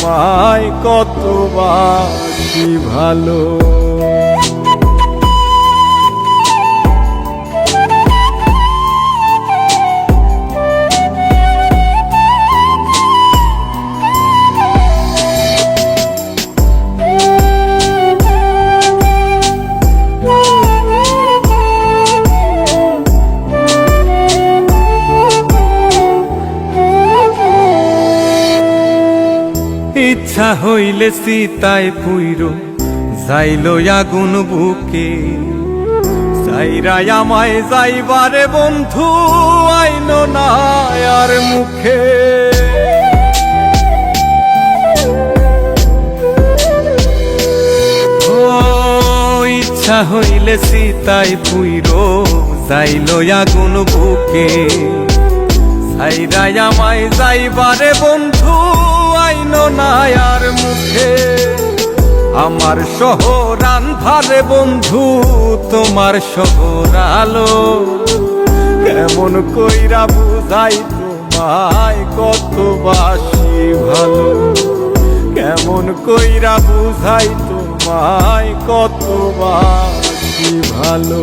তোমায় কত বাসি ভালো ইচ্ছা হইলে সীতায় পুইর, যাইল আগুন বুকে। সাইরাই আমায় যাইবারে বন্ধু, আইন না আর মুখে। ইচ্ছা হইলে সীতায় পুইর, যাইল আগুন বুকে। সাইরাই আমায় যাইবারে বন্ধু আইন নায়ার মুখে। আমার শহর আন্ধারে বন্ধু, তোমার শহর আলো। কেমন কইরা বুঝাই তোমায় কত বাসি ভালো। কেমন কইরা বুঝাই তোমায় কত বাসি ভালো।